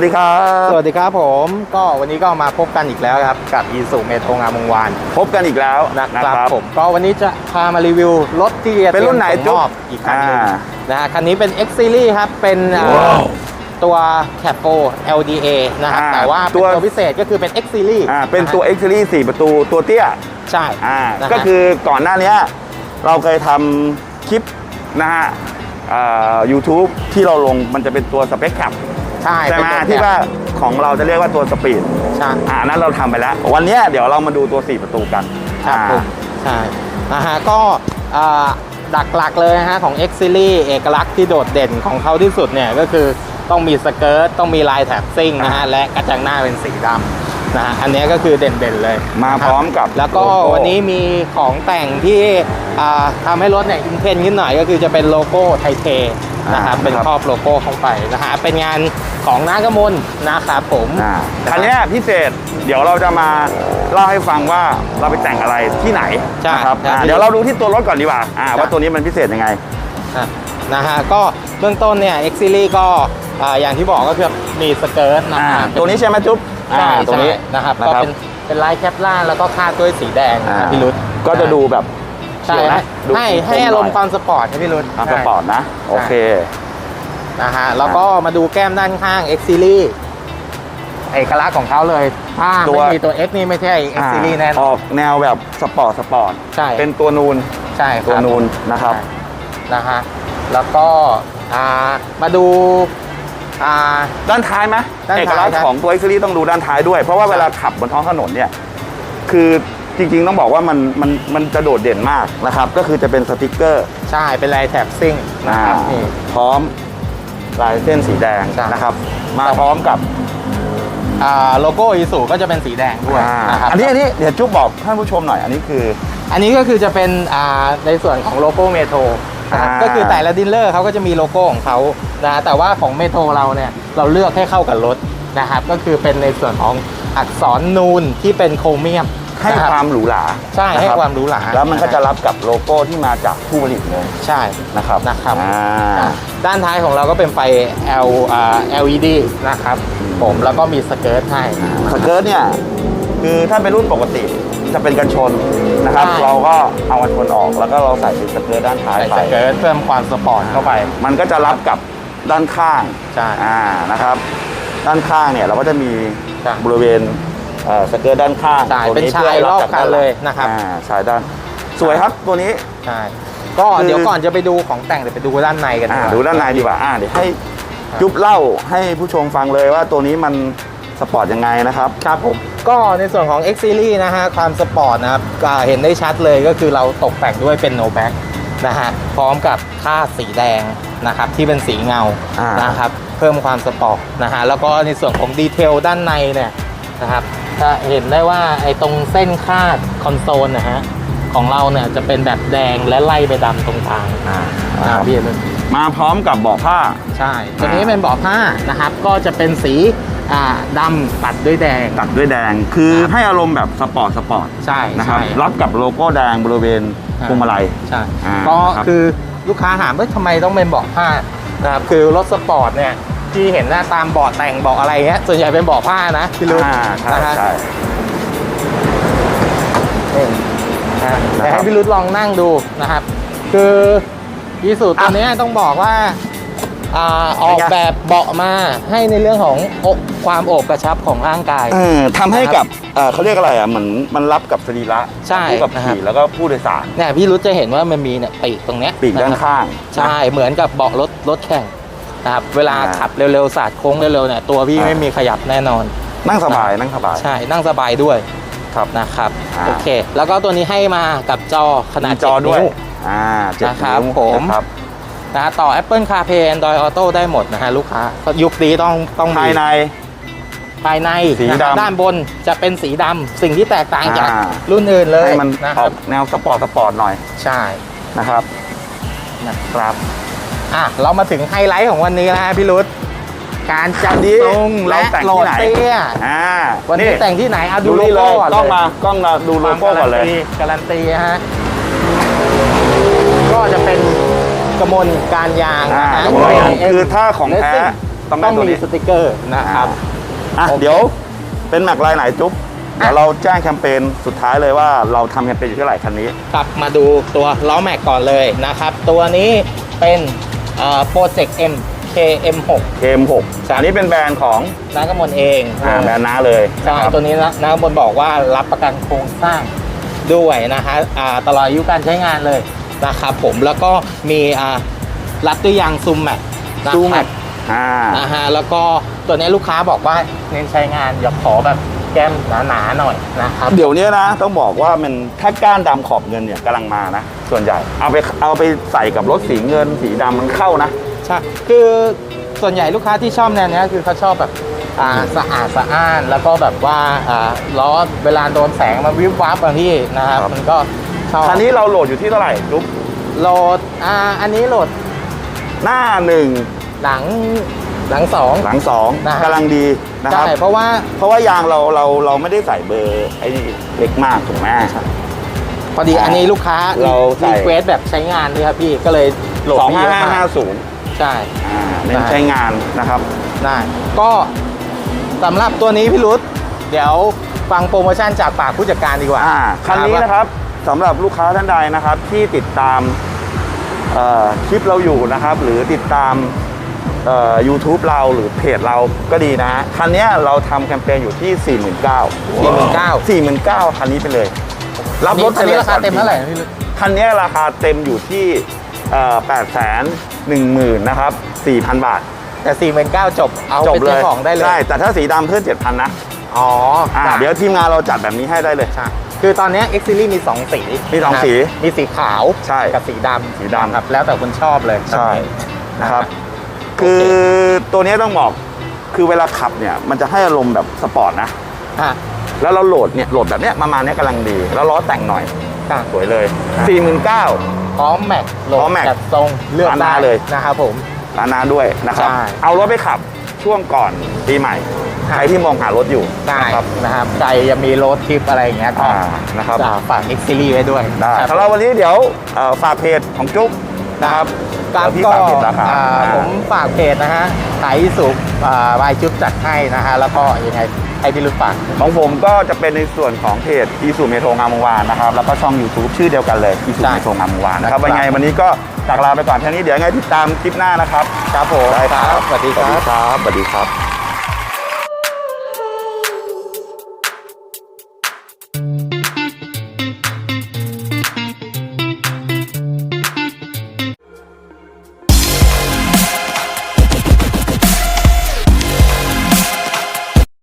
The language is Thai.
วัสดีครับ สวัสดีครับผม ก็วันนี้ก็มาพบกันอีกแล้วครับ กับอีสุเมโทงามวงวาน พบกันอีกแล้วนะครับผมก็วันนี้จะพามารีวิวรถที่จะเป็นรุ่นไหนตรียมส่งมอบจุ๊บอีกคันหนึงอ่านะฮะคันนี้เป็น X Series ครับ เป็นอ่าว้าวตัว c a p 4 LDA นะครับอ่าแต่ว่าเป็นตัวตัวพิเศษก็คือเป็น X Series อ่าเป็นตัวะฮะ X Series 4 ประตูตัวเตี้ย ใช่อ่านะฮะก็คือก่อนหน้าเนี้ยเราเคยทำคลิปนะฮะอ่า YouTube ที่เราลงมันจะเป็นตัวสเปคแคป ใช่ใช่ไหมเป็นตัวที่ว่าของเราจะเรียกว่าตัวสปีดใช่ อ่านั้นเราทำไปแล้ว วันเนี้ยเดี๋ยวเรามาดูตัว 4 ประตูกันครับอ่า ผมใช่นะฮะก็อ่าดักหลักเลยนะฮะของ X Series เอกลักษณ์ที่โดดเด่นของเขาที่สุดเนี่ยก็คือต้องมีสเกิร์ตต้องมีลายแถบซิ่งนะฮะและกระจังหน้าเป็นสีดำนะฮะอันเนี้ยก็คือเด่นๆเลยมานะคพบร้อมกับแล้วก็โลโวันนี้มีของแต่งที่อ่าทำให้รถเนี่ยอินเทนขึ้นหน่อยก็คือจะเป็นโลโก้ไทเท นะครับอ่าเป็นครอบโลโก้เข้าไปนะฮะเป็นงานของนากมลนะครับผมอ่านะคันเนี้ยพิเศษเดี๋ยวเราจะมาเล่าให้ฟังว่าเราไปแต่งอะไรที่ไหนใช่นะครับใช่อ่าเดี๋ยวเราดูที่ตัวรถก่อนดีกว่าอ่าใช่ว่าตัวนี้มันพิเศษยังไงอะนะฮะก็เบื้องต้นเนี่ย X Series ก็อ่าอย่างที่บอกก็คือมีสเกิร์ตนะอ่าฮะตัวนี้ใช่ไหมจุ๊บใช่อ่าตรงนี้ใช่นะครับนะก็ครับเป็นเป็นลายแคปล่างแล้วก็คาดด้วยสีแดงนะอ่าครับพี่รุธก็จะดูแบบ ใช่เขียวนะดูให้คมๆให้อารมหณ์น่ความสปอร์ตครับพี่รุธอ่าสปอร์ตนะ โอเคนะฮะแล้วก็มาดูแก้มด้านข้าง X Series เอกลักษณ์ของเขาเลยถ้าตัวไม่มีตัว X นี่ไม่ใช่ X อ่า Series แน่นออนอกแนวแบบสปอร์ตสปอร์ตใช่เป็นตัวนูนใช่ครับตัวนูนนะครับใช่นะฮะแล้วก็อ่ามาดูอ่าด้านท้ายไหมด้านท้ายเอกลักษณ์ครับของตัว X Series ต้องดูด้านท้ายด้วย เพราะว่าใช่เวลาขับบนท้องถนนเนี่ยคือ จริงๆต้องบอกว่ามันมันมันจะโดดเด่นมากนะครับ ก็คือจะเป็นสติกเกอร์ใช่เป็นลายแถบซิ่งนะครับอ่านี่ พร้อมลายเส้นสีแดงใช่ นะครับ มาพร้อมกับอ่าโลโก้อีสุก็จะเป็นสีแดงด้วยอ่านะครับ อันนี้อันนี้เดี๋ยวจุ๊บบอกท่านผู้ชมหน่อย อันนี้คือ อันนี้ก็คือจะเป็นอ่าในส่วนของโลโก้เมโทรนะครับอ่า ก็คือแต่ละดีลเลอร์เขาก็จะมีโลโก้ของเขานะแต่ว่าของเมโทรเราเนี่ยเราเลือกให้เข้ากับรถนะครับก็คือเป็นในส่วนของอักษรนูนที่เป็นโครเมียม ให้นะครับ ความหรูหราใช่ให้นะรับความหรูหราแล้วมันก็จะรับกับโลโก้ที่มาจากผู้ผลิตเลยใช่ นะครับนะครับอ่าอ่า ด้านท้ายของเราก็เป็นไฟ L อ่า LED นะครับ ผมแล้วก็มีสเกิร์ตให้ สเกิร์ตเนี่ยคือถ้าเป็นรุ่นปกติจะเป็นกันชนนะครับ ใช่ เราก็เอากันชนออกแล้วก็เราใส่เป็นสเกิร์ตด้านท้ายใส่ไปสเกิร์ตเพิ่มความสปอร์ตเข้าไป มันก็จะรับกับด้านข้างใช่อ่านะครับ ด้านข้างเนี่ยเราก็จะมีใช่ บริเวณเอ่อสเกิร์ตด้านข้างใช่ตัวเป็นชายพื่ให้รอบจกคันด้าหงเลยนะครับอ่าชายด้านสวยครับตัวนี้ใช่ก็คือเดี๋ยวก่อนจะไปดูของแต่งเดี๋ยวไปดูด้านในกันอ่าก่อดูด้านในดีกว่าอ่าเดี๋ยวให้จุ๊บเล่าให้ผู้ชมฟังเลยว่าตัวนี้มันสปอร์ตยังไงนะครับ ครับผมก็ในส่วนของ X Series นะฮะความสปอร์ตนะครับก็เห็นได้ชัดเลยก็คือเราตกแต่งด้วยเป็น no back นะฮะพร้อมกับค่าดสีแดงนะครับที่เป็นสีเงาอ่านนะครับเพิ่มความสปอร์ตนะฮะแล้วก็ในส่วนของดีเทลด้านในเนี่ยนะครับ จะเห็นได้ว่าไอ้ตรงเส้นคาดคอนโซลนะฮะของเราเนี่ยจะเป็นแบบแดงและไล่ไปดำตรงกลางอ่าอ่าพี่เอ็มมาพร้อมกับเบาะผ้า ใช่ตัวนี้เป็นเบาะผ้านะครับ ก็จะเป็นสีอ่าดำตัดด้วยแดง ตัดด้วยแดง คือครับ ให้อารมณ์แบบสปอร์ตสปอร์ตใช่นะครับ ใช่ รับกับโลโก้แดงบริเวณอ่าพวงมาลัย ใช่อ่าก็ครับคือลูกค้าถามว่าทำไมต้องเป็นเบาะผ้านะครับคือรถสปอร์ตเนี่ย ที่เห็นหน้าตามเบาะแต่งเบาะอะไรเงี้ยส่วนใหญ่เป็นเบาะผ้านะพี่รุ่นอ่าใช่นะฮะใช่ นี่นะฮะนะครับแต่ให้พี่รุ่นลองนั่งดูนะครับ คือยีสูตัวเนี้ยต้องบอกว่าอ่าออกแบบเบาะมาให้ในเรื่องของอกความโอบกระชับของร่างกาย เออทำให้กับเอ่อเขาเรียกอะไรอะเหมือนมันรับกับสรีระใช่ผู้กับนะครับ ขี่แล้วก็ผู้โดยสารเนี่ยพี่รุธจะเห็นว่ามันมีเนี่ยปีกตรงเนี้ยปีกด้านะครับข้าง ใช่เหมือนกับเบาะรถรถแข่ง นะครับเวลาอ่า ขับเร็วๆสาดโค้งเร็วๆเนี่ยตัวพี่อ่าไม่มีขยับแน่นอน นั่งสบายนั่งสบาย ใช่นั่งสบายด้วยครับนะครับอ่า โอเค แล้วก็ตัวนี้ให้มากับจอขนาดมีจอ7ด้วย นิ้ว อ่าเจ็ดนะครับนิ้วผม นะครับนะต่อ Apple CarPlay Android Auto ได้หมดนะฮะลูกค้ายุคนี้ต้องต้องมี ภายใน ภายในสีนะครับดำด้านบนจะเป็นสีดำสิ่งที่แตกต่างจากอ่า รุ่นอื่นเลยให้มันนะคอรัอบกแนวสปอร์ตสปอร์ตหน่อยใช่นะครับนะครับ อะเรามาถึงไฮไลท์ของวันนี้แล้วฮะพี่รุธการจัดวันนี้ทรงเราและแต่งโหลที่ดไหนเตี้ยอ่าวันนี้แต่งที่ไหนอะดูดูโลนี่เลโก้ยก่อนกล้องเลยมากล้องมาดูโลโก้ก่อนเลย การันตีฮะก็จะเป็นกระมวลการยางอ่านะฮะคือถ้าของแท้ Racing ต้องได้ต้องตัวมีนี้ สติกเกอร์นะครับ อะโอเคเดี๋ยวเป็นแม็กลายไหนจุ๊บเดี๋ยวเราแจ้งแคมเปญสุดท้ายเลยว่าเราทำแคมเปญอยู่ที่เท่าไหร่คันนี้ครับมาดูตัวล้อแม็กก่อนเลยนะครับ ตัวนี้เป็น โปรเจกต์ M KM6 KM6 อันนี้เป็นแบรนด์ของนักกมลเองอ่าแบรนด์น้าเลยใช่นะครับตัวนี้นะนักกมลบอกว่ารับประกันโครงสร้างด้วยนะฮะอ่าตลอดอายุการใช้งานเลยนะครับผมแล้วก็มีอ่ารัดด้วยยางซูมแม็กซูแม็กอ่านะฮะแล้วก็ตัวนี้ลูกค้าบอกว่าเน้นใช้งานอย่าขอแบบ แก้มหนาๆหน่อยนะครับ เดี๋ยวนี้นะ ต้องบอกว่ามันถ้าก้านดำขอบเงินเนี่ยกำลังมานะ ส่วนใหญ่เอาไปเอาไปใส่กับรถสีเงินสีดำมันเข้านะ ใช่คือส่วนใหญ่ลูกค้าที่ชอบแนวเนี้ยคือเขาชอบแบบอ่าสะอาดสะอ้านแล้วก็แบบว่าอ่าล้อเวลาโดนแสงมันวิบวับบางที่นะครับ ครับ มันก็ชอบคันนี้เราโหลดอยู่ที่เท่าไหร่จุ๊บโหลดอ่าอันนี้โหลดหน้าหนึ่งหลัง หลังสอง หลังสองนะฮะ กำลังดีนะครับ ใช่เพราะว่า เพราะว่ายางเราเราเราไม่ได้ใส่เบอร์ไอ้นี่เล็กมากถูกไหม พอดีอันนี้ลูกค้าเราใส่ รีเควสแบบใช้งานด้วยครับพี่ก็เลยโหลดสองไม่ห้าเยอะห้ามากห้าศูนย์ใช่ อ่าเน้นได้ใช้งานนะครับ ได้ก็สำหรับตัวนี้พี่รุธเดี๋ยวฟังโปรโมชั่นจากปากผู้จัดการดีกว่าอ่าคันนี้นะครับสำหรับลูกค้าท่านใดนะครับที่ติดตามเอ่อคลิปเราอยู่นะครับ หรือติดตาม เอ่อ YouTube เราหรือเพจเราก็ดีนะฮะคันนี้เราทำแคมเปญอยู่ที่ 49,000 49,000 49,000คันนี้ไปเลย รับรถอันนี้ไปลยราคาเต็มเท่าไหร่นะพี่รุธคันนี้ราคาเต็มอยู่ที่8 1 0 0 0 0นะครับ4,000บาท แต่4 9 0 0จบ เอาจไปบเลซื้อยของได้เลยใช่แต่ถ้าสีดำเพิ่ม7,000นะ อ๋ออ่าจ้ะเดี๋ยวทีมงานเราจัดแบบนี้ให้ได้เลยใช่คือตอนเนี้ย X Series มี 2 สี มีสองนะครับสี มีสีขาว ใช่ กับสีดำสีดำครับ แล้วแต่คนชอบเลย ใช่ นะครับโอเคคือตัวนี้ต้องบอกคือเวลาขับเนี่ยมันจะให้อารมณ์แบบสปอร์ตนะอะแล้วเราโหลดเนี่ยโหลดแบบเนี้ยประมาณเนี้ยกำลังดี แล้วล้อแต่งหน่อยค่ะสวยเลยครับ49,000พร้อมแม็กโหลพร้อดมแม็กจัดทรงเลือกร้านหน้าได้เลย นะครับผม ร้านนาด้วยนะครับ ใช่ เอารถไปขับช่วงก่อนปีใหม่ครับใครที่มองหารถอยู่ได้นะครับ นะครับใครจะมีรถทริปอะไรอย่างเงี้ยก็อ่านะครับ จะฝาก X Series ไว้ด้วยได้ครับ สำหรับวันนี้เดี๋ยวเอ่อฝากเพจของจุ๊บนะครับ ครับเดี๋ยวพี่ก็ฝากเพจราคาอ่าอ่า ผมฝากเพจนะฮะขายสุกบายจุ๊บจัดให้นะฮะแล้วก็ยังไงให้พี่รุดฝาก ของผมก็จะเป็นในส่วนของเพจอีสุเมโทงามวงวานนะครับ แล้วก็ช่อง YouTube ชื่อเดียวกันเลยอีสุได้เมโทงามวงวานนะครับ ได้ครับวันไงวันนี้ก็จากลาไปก่อนแค่นี้เดี๋ยวยังไงติดตามคลิปหน้านะครับ ครับผมได้ครับ สวัสดีสวัสคดีรับครับ สวัสดีครับ